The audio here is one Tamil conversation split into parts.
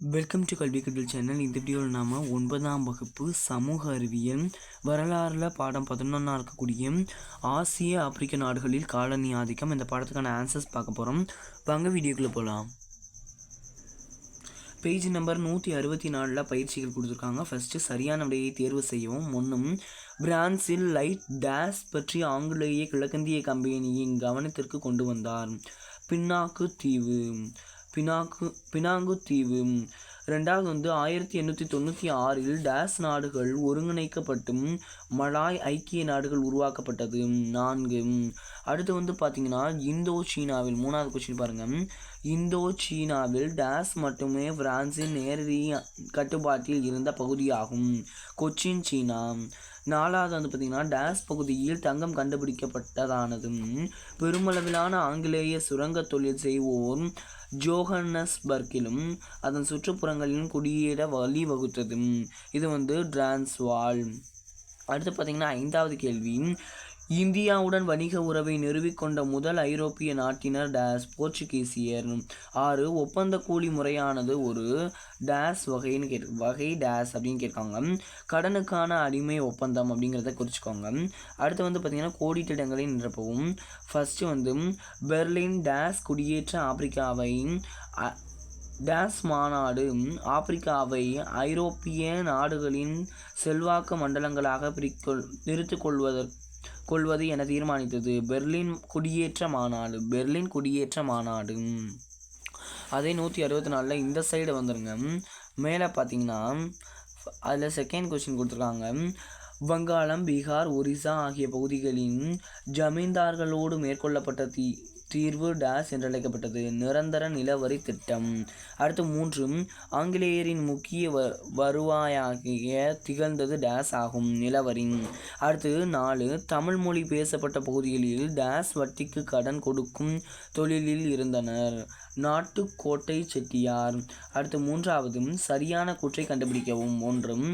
வெல்கம் டு கல்வி கட்டல் சேனல் இந்த வீடியோவில் நாம் ஒன்பதாம் வகுப்பு சமூக அறிவியல் வரலாறில் பாடம் பதினொன்னா இருக்கக்கூடிய ஆசிய ஆப்பிரிக்க நாடுகளில் காலனி ஆதிக்கம் இந்த பாடத்துக்கான ஆன்சர்ஸ் பார்க்க போகிறோம் வாங்க வீடியோக்குள்ளே போகலாம் பேஜ் நம்பர் நூற்றி அறுபத்தி நாலில் பயிற்சிகள் கொடுத்துருக்காங்க. ஃபஸ்ட்டு சரியான விடையை தேர்வு செய்யவும். ஒன்றும் பிரான்சில் லைட் டேஸ் பற்றி ஆங்கிலேய கிழக்கிந்திய கம்பெனியின் கவனத்திற்கு கொண்டு வந்தார். பின்னாக்கு தீவு. பினாங்கு பினாங்கு தீவு ரெண்டாவது வந்து ஆயிரத்தி எண்ணூற்றி தொண்ணூற்றி ஆறில் டேஸ் நாடுகள் ஒருங்கிணைக்கப்பட்டும் மலாய் ஐக்கிய நாடுகள் உருவாக்கப்பட்டது. நான்கு. அடுத்து வந்து பார்த்தீங்கன்னா இந்தோ சீனாவில் மூணாவது கொஸ்டின் பாருங்கள் இந்தோ சீனாவில் டேஸ் மட்டுமே பிரான்சின் நேரடி கட்டுப்பாட்டில் இருந்த பகுதியாகும். கொச்சின் சீனா. நாலாவது வந்து பார்த்திங்கன்னா டேஸ் பகுதியில் தங்கம் கண்டுபிடிக்கப்பட்டதானது. பெருமளவிலான ஆங்கிலேய சுரங்க தொழில் செய்வோர் ஜோஹன்னஸ்பர்க்கிலும் அதன் சுற்றுப்புறங்களிலும் குடியேற வழிவகுத்தது இது வந்து டிரான்ஸ்வால். அடுத்து பார்த்திங்கன்னா ஐந்தாவது கேள்வி. இந்தியாவுடன் வணிக உறவை நிறுவிக்கொண்ட முதல் ஐரோப்பிய நாட்டினர் டேஸ் போர்ச்சுகீசியர். ஆறு ஒப்பந்த கூலி முறையானது ஒரு டேஸ் வகைன்னு கே வகை டேஸ் அப்படின்னு கேட்காங்க. கடனுக்கான அடிமை ஒப்பந்தம் அப்படிங்கிறத குறிச்சிக்கோங்க. அடுத்து வந்து பார்த்திங்கன்னா கோடிட்டிடங்களை நிரப்பவும். ஃபஸ்ட்டு வந்து பெர்லின் டேஸ் குடியேற்ற ஆப்பிரிக்காவை டேஸ் மாநாடு ஆப்பிரிக்காவை ஐரோப்பிய நாடுகளின் செல்வாக்கு மண்டலங்களாக பிரிக்கொள் பிரித்து கொள்வதற்கு கொள்வது என தீர்மானித்தது. பெர்லின் குடியேற்ற மாநாடு பெர்லின் குடியேற்ற மாநாடு அதே நூற்றி அறுபத்தி நாலில் இந்த சைடு வந்துருங்க. மேலே பார்த்தீங்கன்னா அதில் செகண்ட் கொஸ்டின் கொடுத்துருக்காங்க. வங்காளம் பீகார் ஒரிசா ஆகிய பகுதிகளின் ஜமீன்தார்களோடு மேற்கொள்ளப்பட்ட தீ தீர்வு டேஸ் என்றழைக்கப்பட்டது. நிரந்தர நிலவரி திட்டம். அடுத்து மூன்று ஆங்கிலேயரின் முக்கிய வ வருவாயாகிய திகழ்ந்தது டேஸ் ஆகும். நிலவரி அடுத்து நாலு தமிழ் மொழி பேசப்பட்ட பகுதிகளில் டேஸ் வட்டிக்கு கடன் கொடுக்கும் தொழிலில் இருந்தனர். நாட்டுக்கோட்டை செட்டியார். அடுத்து மூன்றாவது சரியான கூற்றை கண்டுபிடிக்கவும். ஒன்றும்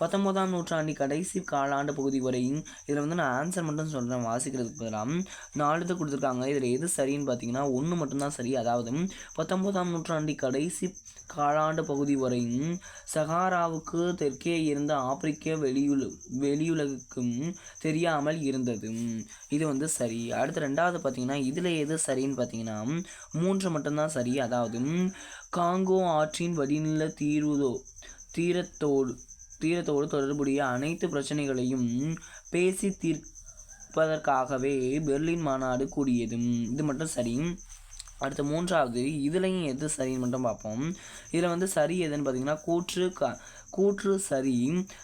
பத்தொன்பதாம் நூற்றாண்டு கடைசி காலாண்டு பகுதி வரையும் இதில் வந்து நான் ஆன்சர் மட்டும் சொல்கிறேன் வாசிக்கிறதுக்கு பதிலாக நாலு தான் கொடுத்துருக்காங்க. இதில் எது சரின்னு பார்த்தீங்கன்னா ஒன்று மட்டும்தான் சரி. அதாவது பத்தொன்பதாம் நூற்றாண்டு கடைசி காலாண்டு பகுதி வரையும் சஹாராவுக்கு தெற்கே இருந்த ஆப்பிரிக்க வெளியுல வெளியுலகுக்கும் தெரியாமல் இருந்தது. இது வந்து சரி. அடுத்து ரெண்டாவது பார்த்தீங்கன்னா இதில் எது சரின்னு பார்த்தீங்கன்னா மூன்று மட்டும்தான் சரி. அதாவது காங்கோ ஆற்றின் வடிநில தீருதோ தீரத்தோடு தீரத்தோடு தொடர்புடைய அனைத்து பிரச்சனைகளையும் பேசி தீர்ப்பதற்காகவே பெர்லின் மாநாடு கூடியது. இது மட்டும் சரி. அடுத்த மூன்றாவது இதுலையும் எது சரின்னு மட்டும் பார்ப்போம். இதில் வந்து சரி எதுன்னு பார்த்தீங்கன்னா கூற்று கா கூற்று சரி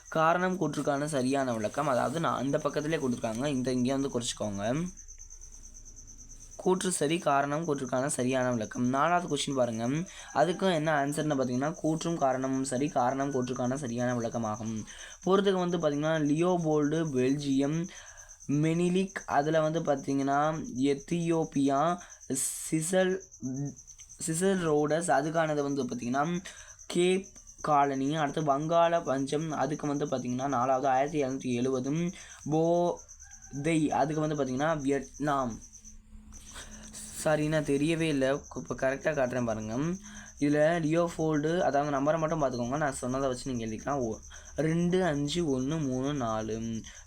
காரணம் கூற்றுக்கான சரியான விளக்கம். அதாவது நான் அந்த பக்கத்துலேயே கொடுத்துருக்காங்க. இந்த இங்கே வந்து குறிச்சிக்கோங்க. கூற்று சரி காரணம் கூற்றுக்கான சரியான விளக்கம். நாலாவது கொஸ்டின் பாருங்கள் அதுக்கும் என்ன ஆன்சர்னு பார்த்தீங்கன்னா கூற்றும் காரணமும் சரி காரணம் கூற்றுக்கான சரியான விளக்கமாகும். போகிறதுக்கு வந்து பார்த்திங்கன்னா லியோபோல்டு பெல்ஜியம் மெனிலிக் அதில் வந்து பார்த்திங்கன்னா எத்தியோப்பியா சிசல் சிசல் ரோடஸ் அதுக்கானது வந்து பார்த்திங்கன்னா கேப் காலனி அடுத்து வங்காள பஞ்சம் அதுக்கு வந்து பார்த்திங்கன்னா நாலாவது ஆயிரத்தி எழுநூற்றி எழுபதும் போதை அதுக்கு வந்து பார்த்திங்கன்னா வியட்நாம். சாரி நான் தெரியவே இல்லை. இப்போ கரெக்டாக காட்டுறேன் பாருங்கள் இதில் லியோஃபோல்டு அதாவது நம்பரை மட்டும் பார்த்துக்கோங்க நான் சொன்னதை வச்சு நீங்கள் எழுதிக்கலாம். ஓ ரெண்டு அஞ்சு ஒன்று மூணு நாலு.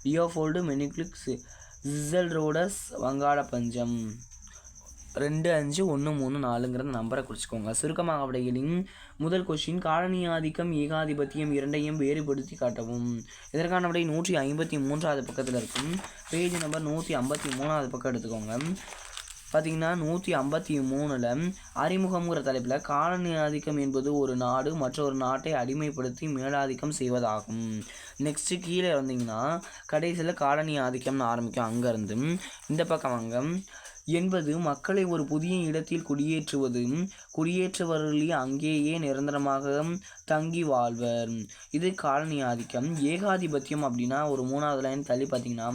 லியோஃபோல்டு மெனிக்ளிக்ஸ் ஜிசல் ரோடஸ் வங்காள பஞ்சம். ரெண்டு அஞ்சு ஒன்று மூணு நாலுங்கிற நம்பரை குறிச்சிக்கோங்க. சுருக்கமாக விடைகளின் முதல் கொஸ்டின் காலனி ஆதிக்கம் ஏகாதிபத்தியம் இரண்டையும் வேறுபடுத்தி காட்டவும். இதற்கான விடை நூற்றி ஐம்பத்தி மூன்றாவது பக்கத்தில் இருக்கும். பேஜ் நம்பர் நூற்றி ஐம்பத்தி மூணாவது பக்கம் எடுத்துக்கோங்க. பார்த்திங்கன்னா நூற்றி ஐம்பத்தி மூணில் அறிமுகம்ங்கிற தலைப்பில் காலனி ஆதிக்கம் என்பது ஒரு நாடு மற்றொரு நாட்டை அடிமைப்படுத்தி மேலாதிக்கம் செய்வதாகும். நெக்ஸ்ட்டு கீழே வந்தீங்கன்னா கடைசியில் காலனி ஆதிக்கம்னு ஆரம்பிக்கும் அங்கேருந்து இந்த பக்கம் அங்கே என்பது மக்களை ஒரு புதிய இடத்தில் குடியேற்றுவதும் குடியேற்றவர்களே அங்கேயே நிரந்தரமாக தங்கி வாழ்வர். இது காலனி ஆதிக்கம் ஏகாதிபத்தியம் அப்படின்னா ஒரு மூணாவது லைன் தள்ளி பார்த்தீங்கன்னா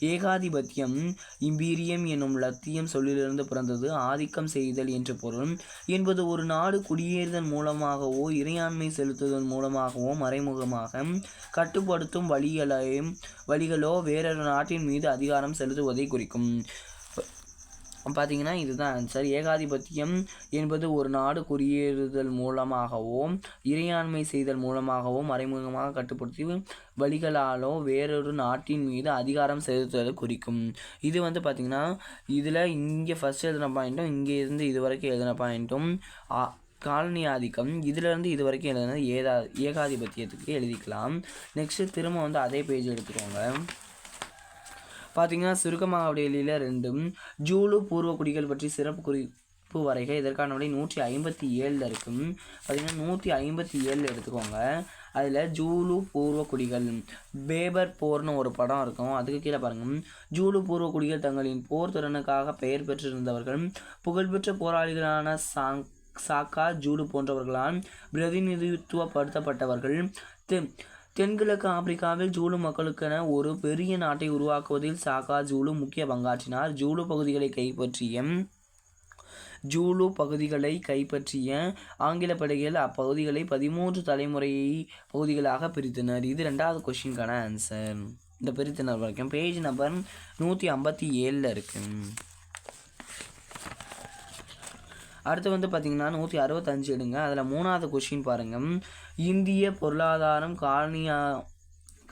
ஏகாதிபத்தியம் இம்பீரியம் என்னும் லத்தியம் சொல்லிலிருந்து பிறந்தது ஆதிக்கம் செய்தல் என்று பொருள். என்பது ஒரு நாடு குடியேறுதல் மூலமாகவோ இறையாண்மை செலுத்துவதன் மூலமாகவோ மறைமுகமாக கட்டுப்படுத்தும் வழிகளை வழிகளோ வேறொரு நாட்டின் மீது அதிகாரம் செலுத்துவதை குறிக்கும். பார்த்தீங்கன்னா இதுதான். ஆன்சர் ஏகாதிபத்தியம் என்பது ஒரு நாடு குடியேறுதல் மூலமாகவோ இறையாண்மை செய்தல் மூலமாகவோ மறைமுகமாக கட்டுப்படுத்தி வழிகளாலோ வேறொரு நாட்டின் மீது அதிகாரம் செலுத்துவதை குறிக்கும். இது வந்து பார்த்திங்கன்னா இதில் இங்கே ஃபஸ்ட் எழுதின பாயிண்ட்டும் இங்கே இருந்து இது வரைக்கும் எழுதின பாயிண்ட்டும் காலனி ஆதிக்கம் இதிலிருந்து இது வரைக்கும் எழுதுனது ஏதா ஏகாதிபத்தியத்துக்கு எழுதிக்கலாம். நெக்ஸ்ட்டு திரும்ப வந்து அதே பேஜ் எடுத்துக்கோங்க. பார்த்தீங்கன்னா சுருக்கமாக விடையில ரெண்டும் ஜூலு பூர்வ குடிகள் பற்றி சிறப்பு குறிப்பு வரைக. இதற்கான விடை நூற்றி ஐம்பத்தி ஏழில் இருக்கும். பார்த்தீங்கன்னா நூற்றி ஐம்பத்தி ஏழில் எடுத்துக்கோங்க. அதில் ஜூலு பூர்வ குடிகள் பேபர் போர்னு ஒரு படம் இருக்கும். அதுக்கு கீழே பாருங்க. ஜூலு பூர்வ குடிகள் தங்களின் போர் திறனுக்காக பெயர் பெற்றிருந்தவர்கள் புகழ்பெற்ற போராளிகளான சாங் சாக்கா ஜூலு போன்றவர்களால் பிரதிநிதித்துவப்படுத்தப்பட்டவர்கள். தென்கிழக்கு ஆப்பிரிக்காவில் ஜூலு மக்களுக்கென ஒரு பெரிய நாட்டை உருவாக்குவதில் சாகா ஜூலு முக்கிய பங்காற்றினார். ஜூலு பகுதிகளை கைப்பற்றிய ஜூலு பகுதிகளை கைப்பற்றிய ஆங்கில படைகள் அப்பகுதிகளை பதிமூன்று தலைமுறை பகுதிகளாக பிரித்தனர். இது ரெண்டாவது கொஸ்டினுக்கான ஆன்சர் இந்த பிரித்தனர் வரைக்கும் பேஜ் நம்பர் நூற்றி ஐம்பத்தி ஏழில் இருக்குது அடுத்து வந்து பார்த்தீங்கன்னா நூற்றி அறுபத்தஞ்சு எடுங்க. அதில் மூணாவது கொஷின் பாருங்கள் இந்திய பொருளாதாரம் காலனியா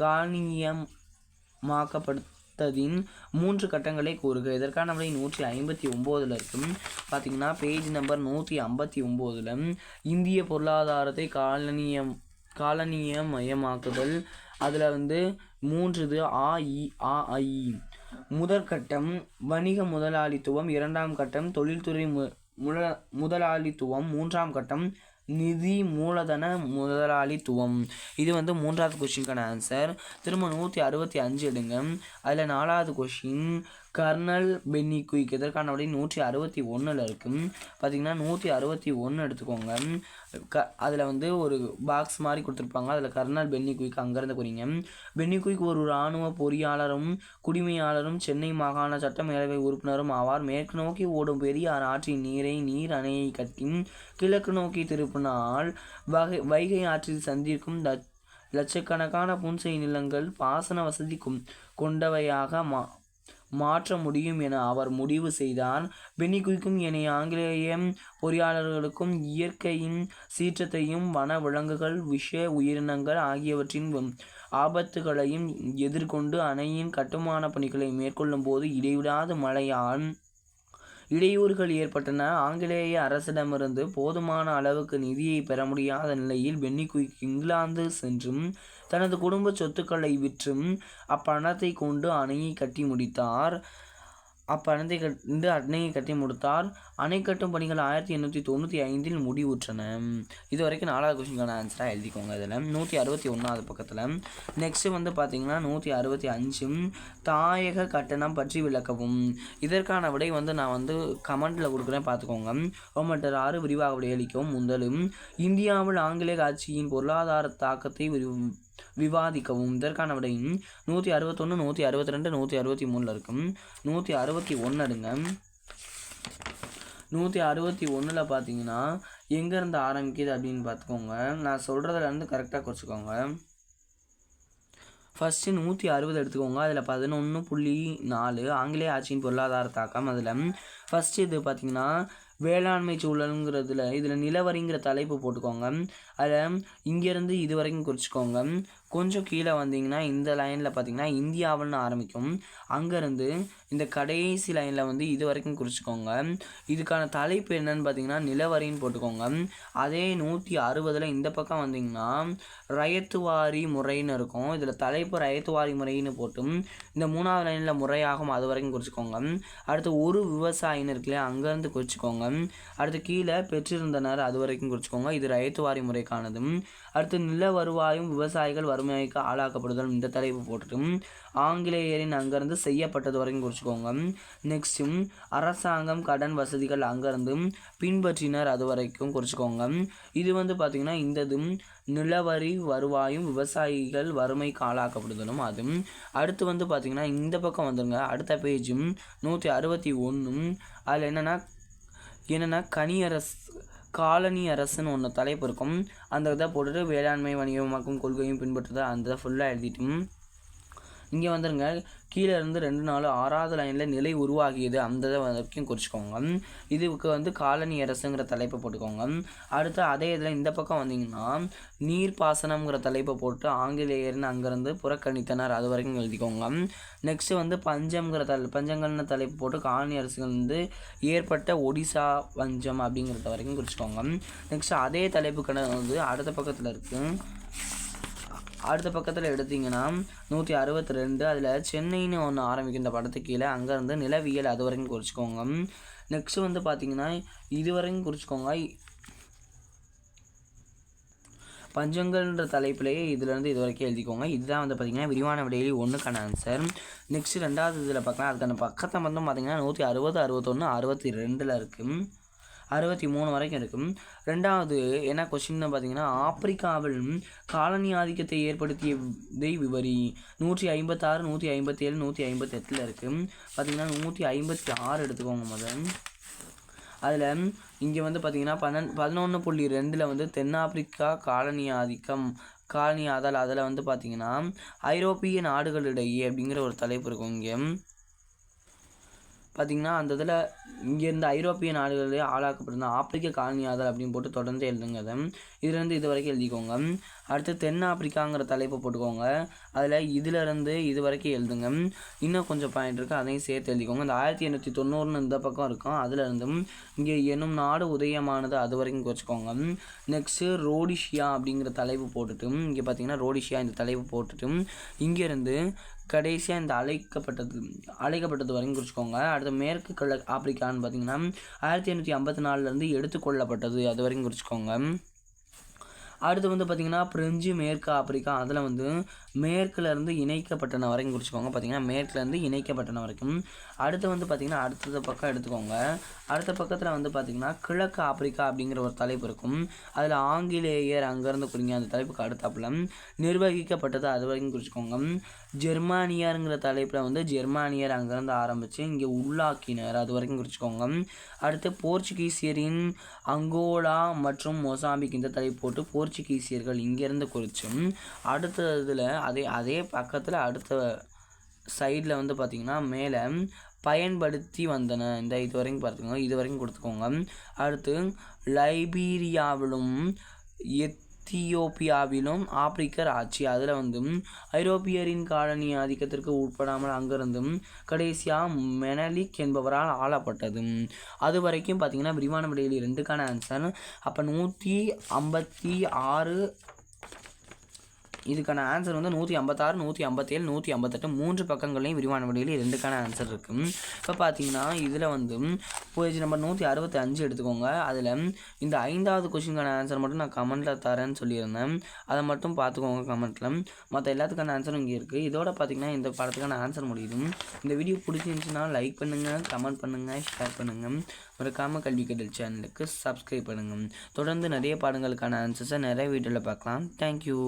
காலனியமாக்கப்பட்டதின் மூன்று கட்டங்களை கூறுக. இதற்கான விடை நூற்றி ஐம்பத்தி ஒம்போதில் இருக்கும் பார்த்தீங்கன்னா பேஜ் நம்பர் நூற்றி ஐம்பத்தி ஒம்போதில் இந்திய பொருளாதாரத்தை காலனியம் காலனிய மயமாக்குதல் அதில் வந்து மூன்றுது ஆ இ ஆ ஐ. முதற்கட்டம் வணிக முதலாளித்துவம். இரண்டாம் கட்டம் தொழில்துறை மு முல முதலாளித்துவம். மூன்றாம் கட்டம் நிதி மூலதன முதலாளித்துவம். இது வந்து மூன்றாவது கொஷினுக்கான ஆன்சர் திரும்ப நூற்றி அறுபத்தி அஞ்சு எடுங்க. அதில் நாலாவது கொஷின் கர்னல் பென்னி குயிக். இதற்கான விடை நூற்றி அறுபத்தி ஒன்றில் இருக்கும் பார்த்திங்கன்னா நூற்றி அறுபத்தி ஒன்று எடுத்துக்கோங்க. க அதில் வந்து ஒரு பாக்ஸ் மாதிரி கொடுத்துருப்பாங்க. அதில் கர்னல் பென்னி குயிக் அங்கேருந்து குறிங்க பென்னி குயிக் ஒரு இராணுவ பொறியாளரும் குடிமையாளரும் சென்னை மாகாண சட்டமேலவை உறுப்பினரும் ஆவார். மேற்கு நோக்கி ஓடும் பெரியார் ஆற்றின் நீரை நீர் அணையை கட்டி கிழக்கு நோக்கி திருப்பினால் வகை வைகை ஆற்றில் சந்திக்கும் லட்சக்கணக்கான புன்செய் நிலங்கள் பாசன வசதி கொண்டவையாக மா மாற்ற முடியும் என அவர் முடிவு செய்தார் பெனிகுய்க்கும் ஏனைய ஆங்கிலேய பொறியாளர்களுக்கும் இயற்கையின் சீற்றத்தையும் வன விலங்குகள் விஷ உயிரினங்கள் ஆகியவற்றின் ஆபத்துகளையும் எதிர்கொண்டு அணையின் கட்டுமான பணிகளை மேற்கொள்ளும் போது இடைவிடாத மழையால் இடையூறுகள் ஏற்பட்டன. ஆங்கிலேய அரசிடமிருந்து போதுமான அளவுக்கு நிதியை பெற முடியாத நிலையில் பென்னிகுயிக் இங்கிலாந்து சென்றும் தனது குடும்ப சொத்துக்களை விற்றும் அப்பணத்தை கொண்டு அணையை கட்டி முடித்தார். அப்பணத்தை கண்டு அணையை கட்டி முடித்தார் அணை கட்டும் பணிகள் ஆயிரத்தி எண்ணூற்றி தொண்ணூற்றி ஐந்தில் முடிவுற்றன. இது வரைக்கும் நாலாவது கொஸ்டினுக்கான ஆன்சராக எழுதிக்கோங்க இதில். நூற்றி அறுபத்தி ஒன்றாவது பக்கத்தில். நெக்ஸ்ட்டு வந்து பார்த்தீங்கன்னா நூற்றி அறுபத்தி அஞ்சும் தாயக கட்டணம் பற்றி விளக்கவும். இதற்கான விடை வந்து நான் வந்து கமெண்ட்டில் கொடுக்குறேன் பார்த்துக்கோங்க ரோமட்டர் ஆறு விரிவாக விடையளிக்கவும். முதலும் இந்தியாவில் ஆங்கிலேய ஆட்சியின் பொருளாதார தாக்கத்தை விரி விவாதிக்கவும். இதற்கான விடையும் நூற்றி அறுபத்தொன்று நூற்றி அறுபத்தி ரெண்டு நூற்றி அறுபத்தி மூணில் இருக்கும். நூற்றி அறுபத்தி ஒன்று எடுங்க நூற்றி அறுபத்தி ஒன்றில் பார்த்தீங்கன்னா எங்கேருந்து ஆரம்பிக்குது அப்படின்னு பார்த்துக்கோங்க. நான் சொல்கிறதுலேருந்து கரெக்டாக குறைச்சிக்கோங்க. ஃபஸ்ட்டு நூற்றி அறுபது எடுத்துக்கோங்க. அதில் பதினொன்று புள்ளி நாலு ஆங்கிலேய ஆட்சியின் பொருளாதார தாக்கம் அதில். ஃபஸ்ட்டு இது பார்த்தீங்கன்னா வேளாண்மை சூழலுங்கிறதுல இதில் நிலவரிங்கிற தலைப்பு போட்டுக்கோங்க. அதில் இங்கேருந்து இது வரைக்கும் குறிச்சிக்கோங்க. கொஞ்சம் கீழே வந்தீங்கன்னா இந்த லைனில் பார்த்தீங்கன்னா இந்தியாவில்னு ஆரம்பிக்கும். அங்கேருந்து இந்த கடைசி லைனில் வந்து இது வரைக்கும் குறிச்சிக்கோங்க. இதுக்கான தலைப்பு என்னன்னு பார்த்தீங்கன்னா நிலவரின்னு போட்டுக்கோங்க. அதே நூற்றி அறுபதில் இந்த பக்கம் வந்தீங்கன்னா ரயத்துவாரி முறைன்னு இருக்கும். இதில் தலைப்பு ரயத்துவாரி முறைன்னு போட்டும். இந்த மூணாவது லைனில் முறையாகும் அது வரைக்கும் குறிச்சிக்கோங்க. அடுத்து ஒரு விவசாயின்னு இருக்குல்லையா அங்கேருந்து குறிச்சிக்கோங்க. அடுத்து கீழே பெற்றிருந்தனர் அது வரைக்கும் குறிச்சிக்கோங்க. இது ரயத்துவாரி முறைக்கானது அடுத்து நில வருவாயும் விவசாயிகள் வறுமைக்கு ஆளாக்கப்படுதல் இந்த தலைப்பு போட்டுட்டும். ஆங்கிலேயரின் அங்கேருந்து செய்யப்பட்டது வரைக்கும் குறிச்சிக்கோங்க. நெக்ஸ்ட்டும் அரசாங்கம் கடன் வசதிகள் அங்கேருந்து பின்பற்றினர் அது வரைக்கும் குறிச்சிக்கோங்க. இது வந்து பார்த்திங்கன்னா இந்ததும் நிலவரி வருவாயும் விவசாயிகள் வறுமைக்கு ஆளாக்கப்படுதலும் அதுவும் அடுத்து வந்து பார்த்திங்கன்னா இந்த பக்கம் வந்துருங்க. அடுத்த பேஜும் நூற்றி அறுபத்தி ஒன்றும் அதில் என்னென்னா என்னென்னா கனியரசு காலனி அரசுன்னு ஒன்று தலைப்பு இருக்கும். அந்த இதை போட்டுட்டு வேளாண்மை வணிகமாக்கும் கொள்கையும் பின்பற்றுதல் அந்த இதை ஃபுல்லாக எழுதிட்டும் இங்கே வந்துருங்க. கீழே இருந்து ரெண்டு நாலு ஆறாவது லைனில் நிலை உருவாகியது. அந்த இதை வரைக்கும் குறிச்சிக்கோங்க. இதுக்கு வந்து காலனி அரசுங்கிற தலைப்பை போட்டுக்கோங்க. அடுத்து அதே இதில் இந்த பக்கம் வந்தீங்கன்னா நீர்ப்பாசனம்ங்கிற தலைப்பை போட்டு ஆங்கிலேயர்னு அங்கேருந்து புறக்கணித்தனர். அது வரைக்கும் எழுதிக்கோங்க. நெக்ஸ்ட்டு வந்து பஞ்சம்ங்கிற தலை பஞ்சங்கள்னு தலைப்பு போட்டு காலனி அரசுகள் வந்து ஏற்பட்ட ஒடிசா பஞ்சம் அப்படிங்கிறத வரைக்கும் குறிச்சிக்கோங்க. நெக்ஸ்ட் அதே தலைப்புக்கான வந்து அடுத்த பக்கத்தில் இருக்குது அடுத்த பக்கத்தில் எடுத்தீங்கன்னா நூற்றி அறுபத்தி ரெண்டு அதில் சென்னைன்னு ஒன்று ஆரம்பிக்கும் இந்த படத்துக்கு கீழே. அங்கேருந்து நிலவியல் அது வரைக்கும் குறிச்சிக்கோங்க. நெக்ஸ்ட் வந்து பார்த்தீங்கன்னா இது வரைக்கும் குறிச்சிக்கோங்க. பஞ்சங்கள்ன்ற தலைப்பிலேயே இதுலேருந்து இது வரைக்கும் எழுதிக்கோங்க. இதுதான் வந்து பார்த்தீங்கன்னா விரிவான விடையிலி ஒன்றுக்கான ஆன்சர் நெக்ஸ்ட் ரெண்டாவது இதில் பார்க்கலாம் அதுக்கான பக்கத்தை மட்டும் பார்த்தீங்கன்னா நூற்றி அறுபது அறுபத்தொன்று அறுபத்தி ரெண்டில் இருக்குது அறுபத்தி மூணு வரைக்கும் இருக்கும். ரெண்டாவது என்ன கொஸ்டின்னு பார்த்தீங்கன்னா ஆப்பிரிக்காவில் காலனி ஆதிக்கத்தை ஏற்படுத்தியதை விவரி நூற்றி ஐம்பத்தாறு நூற்றி ஐம்பத்தேழு நூற்றி ஐம்பத்தெட்டில் இருக்குது பார்த்தீங்கன்னா நூற்றி ஐம்பத்தி ஆறு எடுத்துக்கோங்க முதல் அதில் இங்கே வந்து பார்த்தீங்கன்னா பன்னெண்டு பதினொன்று புள்ளி ரெண்டில் வந்து தென்னாப்பிரிக்கா காலனி ஆதிக்கம் காலனி ஆதல் அதில் வந்து பார்த்தீங்கன்னா ஐரோப்பிய நாடுகளிடையே அப்படிங்கிற ஒரு தலைப்பு இருக்கும் இங்கே. பார்த்தீங்கன்னா அந்த இதில் இங்கேருந்து ஐரோப்பிய நாடுகளிலே ஆளாக்கப்பட்டிருந்த ஆப்பிரிக்க காலனியாதல் அப்படின்னு போட்டு தொடர்ந்து எழுதுங்க அதை இதுலேருந்து இது வரைக்கும் எழுதிக்கோங்க. அடுத்து தென்னாப்பிரிக்காங்கிற தலைப்பை போட்டுக்கோங்க. அதில் இதிலேருந்து இது வரைக்கும் எழுதுங்க. இன்னும் கொஞ்சம் பாயிண்ட் இருக்குது அதையும் சேர்த்து எழுதிக்கோங்க. இந்த ஆயிரத்தி எண்ணூற்றி தொண்ணூறுன்னு இந்த பக்கம் இருக்கும். அதுலேருந்தும் இங்கே எனும் நாடு உதயமானது அது வரைக்கும் வச்சுக்கோங்க நெக்ஸ்ட்டு ரோடிஷியா அப்படிங்கிற தலைப்பு போட்டுட்டு இங்கே பார்த்தீங்கன்னா ரோடிஷியா இந்த தலைப்பு போட்டுட்டு இங்கேருந்து கடைசியாக இந்த அழைக்கப்பட்டது அழைக்கப்பட்டது வரைக்கும் குறிச்சிக்கோங்க. அடுத்து மேற்கு கிழக்கு ஆப்பிரிக்கான்னு பார்த்தீங்கன்னா ஆயிரத்தி எண்ணூற்றி ஐம்பத்தி நாலுலேருந்து எடுத்துக்கொள்ளப்பட்டது. அது வரைக்கும் குறிச்சிக்கோங்க. அடுத்து வந்து பார்த்திங்கன்னா பிரெஞ்சு மேற்கு ஆப்பிரிக்கா அதில் வந்து மேற்குலேருந்து இணைக்கப்பட்டன வரைக்கும் குறிச்சிக்கோங்க. பார்த்தீங்கன்னா மேற்குலேருந்து இணைக்கப்பட்டன வரைக்கும். அடுத்து வந்து பார்த்திங்கன்னா அடுத்தது பக்கம் எடுத்துக்கோங்க. அடுத்த பக்கத்தில் வந்து பார்த்திங்கன்னா கிழக்கு ஆப்பிரிக்கா அப்படிங்கிற ஒரு தலைப்பு இருக்கும். அதில் ஆங்கிலேயர் அங்கேருந்து குறிங்க அந்த தலைப்புக்கு அடுத்தாப்புல நிர்வகிக்கப்பட்டது அது வரைக்கும் குறிச்சிக்கோங்க. ஜெர்மானியருங்கிற தலைப்பில் வந்து ஜெர்மானியர் அங்கேருந்து ஆரம்பித்து இங்கே உள்ளாக்கினர் அது வரைக்கும் குறிச்சிக்கோங்க. அடுத்து போர்ச்சுகீசியரின் அங்கோலா மற்றும் மொசாம்பிக் இந்த தலைப்பு போட்டு போர்ச்சுகீசியர்கள் இங்கேருந்து குறிச்சும் அடுத்த இதில் அதே அதே பக்கத்தில் அடுத்த சைடில் வந்து பார்த்திங்கன்னா மேலே பயன்படுத்தி வந்தன. இந்த இது வரைக்கும் பார்த்துக்கோங்க. இது வரைக்கும் கொடுத்துக்கோங்க. அடுத்து லைபீரியாவிலும் தியோப்பியாவிலும் ஆப்பிரிக்கர் ஆட்சி அதில் வந்து ஐரோப்பியரின் காலனி ஆதிக்கத்திற்கு உட்படாமல் அங்கிருந்தும் கடைசியாக மெனலிக் என்பவரால் ஆளப்பட்டது அது வரைக்கும் பார்த்திங்கன்னா விரிவான விடையில் ரெண்டுக்கான ஆன்சர் அப்போ நூற்றி ஐம்பத்தி ஆறு இதுக்கான ஆன்சர் வந்து நூற்றி ஐம்பத்தாறு நூற்றி ஐம்பத்தேழு நூற்றி ஐம்பத்தெட்டு மூன்று பக்கங்களையும் விரிவான வழியில் ரெண்டுக்கான ஆன்சர் இருக்குது இப்போ பார்த்தீங்கன்னா இதில் வந்து பேஜ் நம்பர் நூற்றி அறுபத்தி அஞ்சு எடுத்துக்கோங்க. அதில் இந்த ஐந்தாவது கொஷினுக்கான ஆன்சர் மட்டும் நான் கமெண்ட்டில் தரேன்னு சொல்லியிருந்தேன். அதை மட்டும் பார்த்துக்கோங்க கமெண்ட்டில் மற்ற எல்லாத்துக்கான ஆன்சரும் இங்கே இருக்குது இதோட பார்த்தீங்கன்னா இந்த படத்துக்கான ஆன்சர் முடியுது. இந்த வீடியோ பிடிச்சிருந்துச்சுன்னா லைக் பண்ணுங்கள் கமெண்ட் பண்ணுங்கள் ஷேர் பண்ணுங்கள் மறக்காமல் கல்வி கட்டல் சேனலுக்கு சப்ஸ்கிரைப் பண்ணுங்கள் தொடர்ந்து நிறைய பாடங்களுக்கான ஆன்சர்ஸை நிறைய வீடியோவில் பார்க்கலாம். தேங்க்யூ